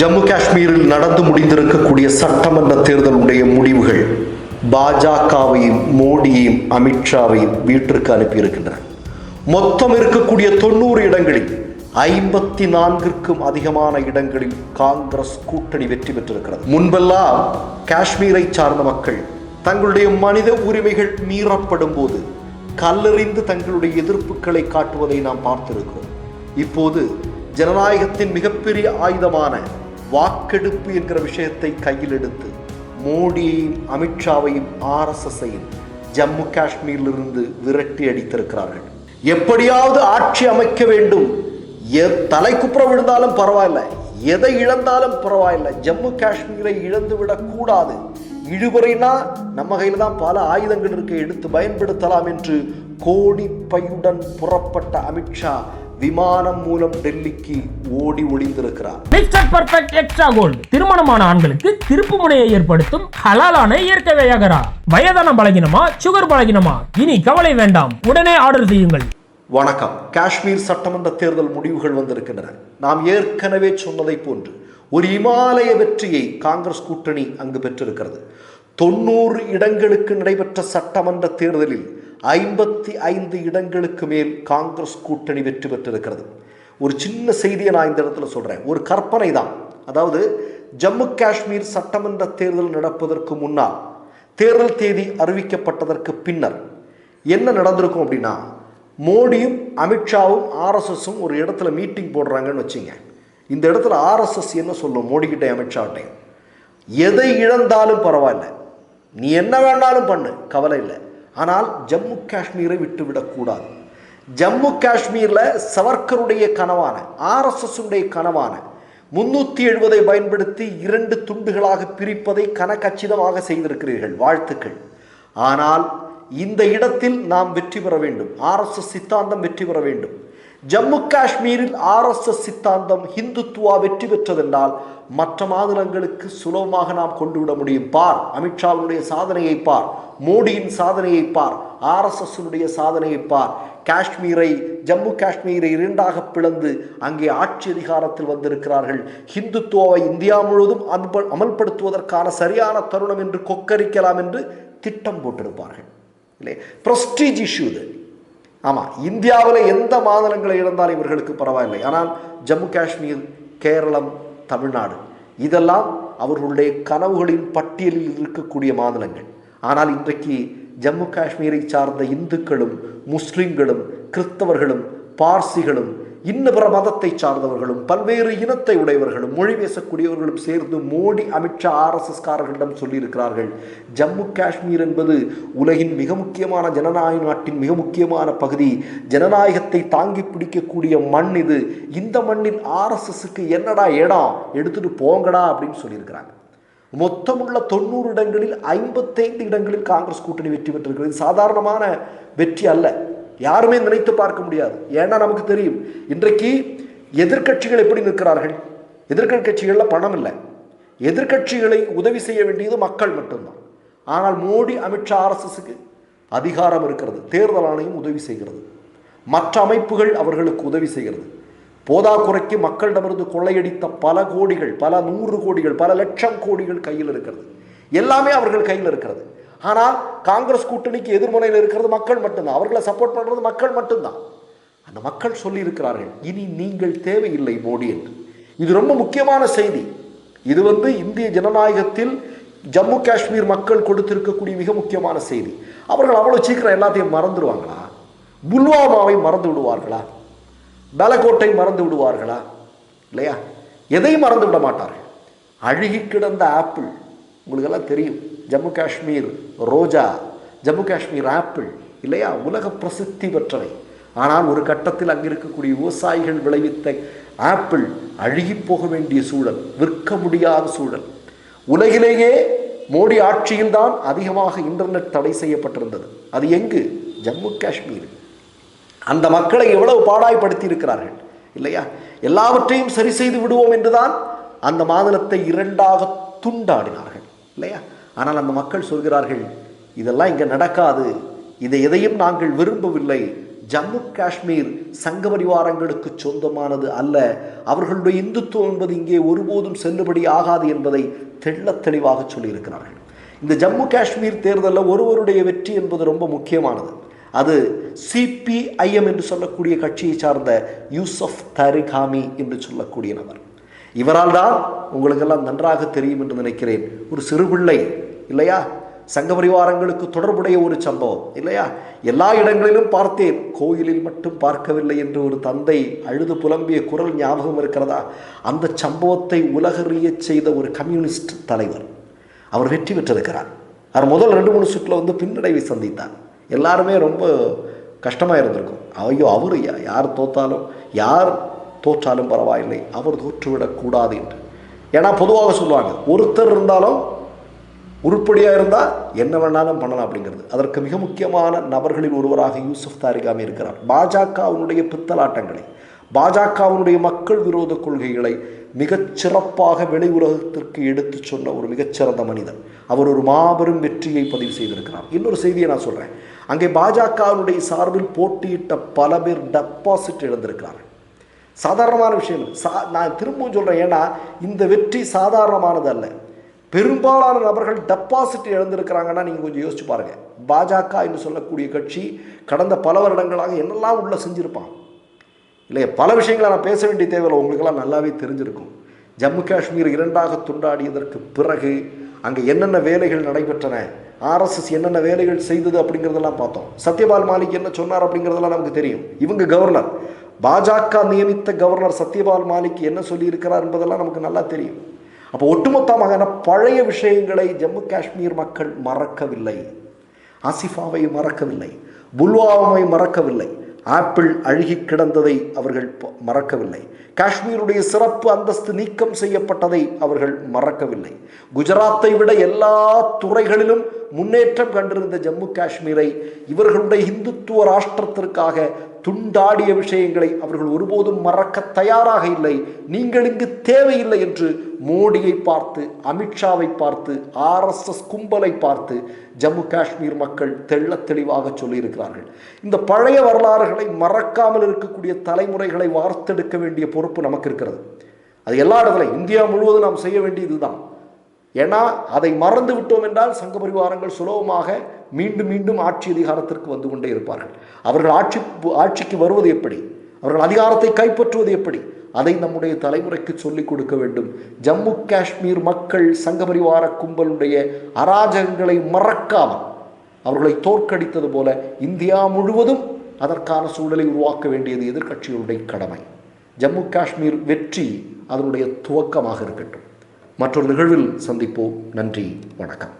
ஜம்மு காஷ்மீரில் நடந்து முடிந்திருக்கக்கூடிய சட்டமன்ற தேர்தலுடைய முடிவுகள் பாஜகவையும் மோடியையும் அமித்ஷாவையும் வீட்டிற்கு அனுப்பியிருக்கின்றன. மொத்தம் இருக்கக்கூடிய தொண்ணூறு இடங்களில் ஐம்பத்தி நான்கிற்கும் அதிகமான இடங்களில் காங்கிரஸ் கூட்டணி வெற்றி பெற்றிருக்கிறது. முன்பெல்லாம் காஷ்மீரை சார்ந்த மக்கள் தங்களுடைய மனித உரிமைகள் மீறப்படும் போது கல்லறிந்து தங்களுடைய எதிர்ப்புகளை காட்டுவதை நாம் பார்த்திருக்கிறோம். இப்போது ஜனநாயகத்தின் மிகப்பெரிய ஆயுதமான வாக்கெடுப்பு என்கிற விஷயத்தை கையில் எடுத்து மோடியையும் அமித்ஷாவையும் ஆர்எஸ்எஸ்ஸையும் ஜம்மு காஷ்மீரிலிருந்து விரட்டி அடித்திருக்கிறார்கள். எப்படியாவது ஆட்சி அமைக்க வேண்டும். எ- தலைக்குப்புற விழுந்தாலும் பரவாயில்ல. எதை இழந்தாலும் பரவாயில்ல. ஜம்மு காஷ்மீரை இழந்து விடக்கூடாது. இழுபறைனா நம்ம கையில் தான் பல ஆயுதங்கள் இருக்க. எடுத்து பயன்படுத்தலாம் என்று கோடி பையுடன் புறப்பட்ட அமித்ஷா விமானம் மூலம் டெல்லிக்கு ஓடி ஒளிந்திருக்கிறார். மிஸ்டர் பர்ஃபெக்ட் எக்ஸ்ட்ரா கோல்டு திருமணமான ஆண்களுக்கு திருப்பு முனையை ஏற்படுத்தும் ஹலாலான இயற்கை வியாகரா. வயதான பலகினமா சுகர் பலகினமா? இனி கவலை வேண்டாம். உடனே ஆர்டர் செய்யுங்கள். வணக்கம். காஷ்மீர் சட்டமன்ற தேர்தல் முடிவுகள் வந்திருக்கின்றன. நாம் ஏற்கனவே சொன்னதை போன்று ஒரு இமாலய வெற்றியை காங்கிரஸ் கூட்டணி அங்கு பெற்றிருக்கிறது. தொண்ணூறு இடங்களுக்கு நடைபெற்ற சட்டமன்ற தேர்தலில் ஐம்பத்தி ஐந்து இடங்களுக்கு மேல் காங்கிரஸ் கூட்டணி வெற்றி பெற்றிருக்கிறது. ஒரு சின்ன செய்தியை நான் இந்த இடத்துல சொல்கிறேன் ஒரு கற்பனை தான். அதாவது ஜம்மு காஷ்மீர் சட்டமன்ற தேர்தல் நடப்பதற்கு முன்னால் தேர்தல் தேதி அறிவிக்கப்பட்டதற்கு பின்னர் என்ன நடந்திருக்கும் அப்படின்னா மோடியும் அமித்ஷாவும் ஆர்எஸ்எஸும் ஒரு இடத்துல மீட்டிங் போடுறாங்கன்னு வச்சுங்க. இந்த இடத்துல ஆர்எஸ்எஸ் என்ன சொல்லும்? மோடிக்கிட்டே அமித்ஷாட்டையும் எதை இழந்தாலும் பரவாயில்ல. நீ என்ன வேணாலும் பண்ணு. கவலை இல்லை. ஆனால் ஜம்மு காஷ்மீரை விட்டுவிடக்கூடாது. ஜம்மு காஷ்மீரில் சவர்க்கருடைய கனவான ஆர்எஸ்எஸ் கனவான முன்னூற்றி எழுபதை பயன்படுத்தி இரண்டு துண்டுகளாக பிரிப்பதை கனக்கச்சிதமாக செய்திருக்கிறீர்கள் வாழ்த்துக்கள். ஆனால் இந்த இடத்தில் நாம் வெற்றி பெற வேண்டும். ஆர்எஸ்எஸ் சித்தாந்தம் வெற்றி பெற வேண்டும். ஜம்மு காஷ்மீரில் ஆர்எஸ்எஸ் சித்தாந்தம் ஹிந்துத்துவா வெற்றி பெற்றதென்றால் மற்ற மாநிலங்களுக்கு சுலபமாக நாம் கொண்டு விட முடியும். பார் அமித்ஷாவுடைய சாதனையை பார். மோடியின் சாதனையை பார். ஆர்எஸ்எஸ்னுடைய சாதனையை பார். காஷ்மீரை ஜம்மு காஷ்மீரை இரண்டாக பிளந்து அங்கே ஆட்சி அதிகாரத்தில் வந்திருக்கிறார்கள். ஹிந்துத்துவாவை இந்தியா முழுவதும் அன்ப- அமல்படுத்துவதற்கான சரியான தருணம் என்று கொக்கரிக்கலாம் என்று திட்டம் போட்டிருப்பார்கள். இல்லை ப்ரஸ்டீஜ் இஷ்யூ இது. ஆமாம் இந்தியாவில் எந்த மாநிலங்களை இழந்தாலும் இவர்களுக்கு பரவாயில்லை. ஆனால் ஜம்மு காஷ்மீர் கேரளம் தமிழ்நாடு இதெல்லாம் அவர்களுடைய கனவுகளின் பட்டியலில் இருக்கக்கூடிய மாநிலங்கள். ஆனால் இன்றைக்கு ஜம்மு காஷ்மீரை சார்ந்த இந்துக்களும் முஸ்லிம்களும் கிறிஸ்தவர்களும் பார்சிகளும் இன்ன பிற மதத்தை சார்ந்தவர்களும் பல்வேறு இனத்தை உடையவர்களும் மொழி பேசக்கூடியவர்களும் சேர்ந்து மோடி அமித்ஷா ஆர்எஸ்எஸ் காரர்களிடம் சொல்லியிருக்கிறார்கள். ஜம்மு காஷ்மீர் என்பது உலகின் மிக முக்கியமான ஜனநாயக நாட்டின் மிக முக்கியமான பகுதி. ஜனநாயகத்தை தாங்கி பிடிக்கக்கூடிய மண் இது. இந்த மண்ணில் ஆர்எஸ்எஸ்க்கு என்னடா இடம்? எடுத்துட்டு போங்கடா அப்படின்னு சொல்லியிருக்கிறாங்க. மொத்தமுள்ள தொண்ணூறு இடங்களில் ஐம்பத்தைந்து இடங்களில் காங்கிரஸ் கூட்டணி வெற்றி பெற்றிருக்கிறது. சாதாரணமான வெற்றி அல்ல. யாருமே நினைத்து பார்க்க முடியாது. ஏன்னா நமக்கு தெரியும் இன்றைக்கு எதிர்க்கட்சிகள் எப்படி நிற்கிறார்கள்? எதிர்கட்சிகளில் பணம் இல்லை. எதிர்க்கட்சிகளை உதவி செய்ய வேண்டியது மக்கள் மட்டும்தான். ஆனால் மோடி அமித்ஷா ஆர்எஸ்எஸ்க்கு அதிகாரம் இருக்கிறது. தேர்தல் ஆணையம் உதவி செய்கிறது. மற்ற அமைப்புகள் அவர்களுக்கு உதவி செய்கிறது. போதாக்குறைக்கு மக்களிடமிருந்து கொள்ளையடித்த பல கோடிகள் பல நூறு கோடிகள் பல லட்சம் கோடிகள் கையில் இருக்கிறது. எல்லாமே அவர்கள் கையில் இருக்கிறது. ஆனால் காங்கிரஸ் கூட்டணிக்கு எதிர்முனையில் இருக்கிறது மக்கள் மட்டும்தான். அவர்களை சப்போர்ட் பண்ணுறது மக்கள் மட்டும்தான். அந்த மக்கள் சொல்லியிருக்கிறார்கள் இனி நீங்கள் தேவையில்லை மோடி என்று. இது ரொம்ப முக்கியமான செய்தி. இது வந்து இந்திய ஜனநாயகத்தில் ஜம்மு காஷ்மீர் மக்கள் கொடுத்திருக்கக்கூடிய மிக முக்கியமான செய்தி. அவர்கள் அவ்வளோ சீக்கிரம் எல்லாத்தையும் மறந்துடுவாங்களா? புல்வாமாவை மறந்து விடுவார்களா? பலகோட்டை மறந்து விடுவார்களா? இல்லையா? எதையும் மறந்து விட மாட்டார்கள். அழுகி கிடந்த ஆப்பிள். உங்களுக்கெல்லாம் தெரியும். ஜம்மு காஷ்மீர் ரோஜா ஜம்மு காஷ்மீர் ஆப்பிள் இல்லையா? உலக பிரசித்தி பெற்றவை. ஆனால் ஒரு கட்டத்தில் அங்கே இருக்கக்கூடிய விவசாயிகள் விளைவித்த ஆப்பிள் அழுகி போக வேண்டிய சூழல் விற்க முடியாத சூழல். உலகிலேயே மோடி ஆட்சியில்தான் அதிகமாக இன்டர்நெட் தடை செய்யப்பட்டிருந்தது. அது எங்கு? ஜம்மு காஷ்மீர். அந்த மக்களை எவ்வளவு பாடாய்படுத்தி இருக்கிறார்கள் இல்லையா? எல்லாவற்றையும் சரி செய்து விடுவோம் என்றுதான் அந்த மாநிலத்தை இரண்டாக துண்டாடினார்கள் இல்லையா? ஆனால் அந்த மக்கள் சொல்கிறார்கள் இதெல்லாம் இங்கே நடக்காது. இதை எதையும் நாங்கள் விரும்பவில்லை. ஜம்மு காஷ்மீர் சங்க பரிவாரங்களுக்கு சொந்தமானது அல்ல. அவர்களுடைய இந்துத்துவம் என்பது இங்கே ஒருபோதும் செல்லுபடி ஆகாது என்பதை தெள்ள தெளிவாக சொல்லியிருக்கிறார்கள். இந்த ஜம்மு காஷ்மீர் தேர்தலில் ஒருவருடைய வெற்றி என்பது ரொம்ப முக்கியமானது. அது சிபிஐஎம் என்று சொல்லக்கூடிய கட்சியை சார்ந்த யூசப் தரிகாமி என்று சொல்லக்கூடிய நபர். இவரால் தான் உங்களுக்கெல்லாம் நன்றாக தெரியும் என்று நினைக்கிறேன். ஒரு சிறுபிள்ளை இல்லையா? சங்க பரிவாரங்களுக்கு தொடர்புடைய ஒரு சம்பவம் இல்லையா? எல்லா இடங்களிலும் பார்த்தேன். கோயிலில் மட்டும் பார்க்கவில்லை என்று ஒரு தந்தை அழுது புலம்பிய குரல் ஞாபகம் இருக்கிறதா? அந்த சம்பவத்தை உலகறியச் செய்த ஒரு கம்யூனிஸ்ட் தலைவர் அவர் வெற்றி பெற்றிருக்கிறார். அவர் முதல் ரெண்டு மூணு சுற்றில் வந்து பின்னடைவை சந்தித்தார். எல்லாருமே ரொம்ப கஷ்டமாக இருந்திருக்கும். ஐயோ அவர் யார் தோத்தாலும் யார் தோற்றாலும் பரவாயில்லை அவர் தோற்றுவிடக்கூடாது என்று. ஏன்னா பொதுவாக சொல்லுவாங்க ஒருத்தர் இருந்தாலும் உருப்படியாக இருந்தால் என்ன வேணாலும் பண்ணலாம் அப்படிங்கிறது. அதற்கு மிக முக்கியமான நபர்களில் ஒருவராக யூசுப் தாரிகாமி இருக்கிறார். பாஜகவினுடைய பித்தலாட்டங்களை பாஜகவினுடைய மக்கள் விரோத கொள்கைகளை மிகச் சிறப்பாக வெளி உலகத்திற்கு எடுத்துச் சொன்ன ஒரு மிகச்சிறந்த மனிதர். அவர் ஒரு மாபெரும் வெற்றியை பதிவு செய்திருக்கிறார். இன்னொரு செய்தியை நான் சொல்கிறேன் அங்கே பாஜகவினுடைய சார்பில் போட்டியிட்ட பல பேர் டெபாசிட் இழந்திருக்கிறார்கள் சாதாரணமான விஷயம். சா நான் திரும்பவும் சொல்கிறேன் ஏன்னா இந்த வெற்றி சாதாரணமானது அல்ல பெரும்பாலான நபர்கள் டெபாசிட் இழந்திருக்கிறாங்கன்னா நீங்கள் கொஞ்சம் யோசிச்சு பாருங்கள் பாஜக என்று சொல்லக்கூடிய கட்சி கடந்த பல வருடங்களாக என்னெல்லாம் உள்ளே செஞ்சுருப்பான்? இல்லையா பல விஷயங்களை நான் பேச வேண்டிய தேவையில்லை. உங்களுக்கெல்லாம் நல்லாவே தெரிஞ்சிருக்கும். ஜம்மு காஷ்மீர் இரண்டாக துண்டாடியதற்கு பிறகு அங்கே என்னென்ன வேலைகள் நடைபெற்றன? ஆர்எஸ்எஸ் என்னென்ன வேலைகள் செய்தது அப்படிங்கிறதெல்லாம் பார்த்தோம். சத்யபால் மாலிக் என்ன சொன்னார் அப்படிங்கிறதெல்லாம் நமக்கு தெரியும். இவங்க கவர்னர். பாஜக நியமித்த கவர்னர் சத்யபால் மாலிக் என்ன சொல்லியிருக்கிறார் என்பதெல்லாம் நமக்கு நல்லா தெரியும். அப்போ ஒட்டுமொத்தமாக பழைய விஷயங்களை ஜம்மு காஷ்மீர் மக்கள் மறக்கவில்லை. ஆசிஃபாவை மறக்கவில்லை. புல்வாமை மறக்கவில்லை. ஆப்பிள் அழுகி கிடந்ததை அவர்கள் மறக்கவில்லை. காஷ்மீருடைய சிறப்பு அந்தஸ்து நீக்கம் செய்யப்பட்டதை அவர்கள் மறக்கவில்லை. குஜராத்தை விட எல்லா துறைகளிலும் முன்னேற்றம் கண்டிருந்த ஜம்மு காஷ்மீரை இவர்களுடைய இந்துத்துவ ராஷ்டிரத்திற்காக துண்டாடிய விஷயங்களை அவர்கள் ஒருபோதும் மறக்க தயாராக இல்லை. நீங்கள் இங்கு தேவையில்லை என்று மோடியை பார்த்து அமித்ஷாவை பார்த்து ஆர்எஸ்எஸ் கும்பலை பார்த்து ஜம்மு காஷ்மீர் மக்கள் தெள்ளத் தெளிவாக சொல்லியிருக்கிறார்கள். இந்த பழைய வரலாறுகளை மறக்காமல் இருக்கக்கூடிய தலைமுறைகளை வார்த்தெடுக்க வேண்டிய பொறுப்பு நமக்கு இருக்கிறது. அது எல்லா இடத்துலையும் இந்தியா முழுவதும் நாம் செய்ய வேண்டியது தான் ஏன்னா அதை மறந்து விட்டோம் என்றால் சங்க பரிவாரங்கள் சுலபமாக மீண்டும் மீண்டும் ஆட்சி அதிகாரத்திற்கு வந்து கொண்டே இருப்பார்கள். அவர்கள் ஆட்சி ஆட்சிக்கு வருவது எப்படி? அவர்கள் அதிகாரத்தை கைப்பற்றுவது எப்படி? அதை நம்முடைய தலைமுறைக்கு சொல்லிக் கொடுக்க வேண்டும். ஜம்மு காஷ்மீர் மக்கள் சங்க பரிவார கும்பலுடைய அராஜகங்களை மறக்காமல் அவர்களை தோற்கடித்தது போல இந்தியா முழுவதும் அதற்கான சூழலை உருவாக்க வேண்டியது எதிர்க்கட்சிகளுடைய கடமை. ஜம்மு காஷ்மீர் வெற்றி அதனுடைய துவக்கமாக இருக்கட்டும். மற்றொரு நிகழ்வில் சந்திப்போம். நன்றி. வணக்கம்.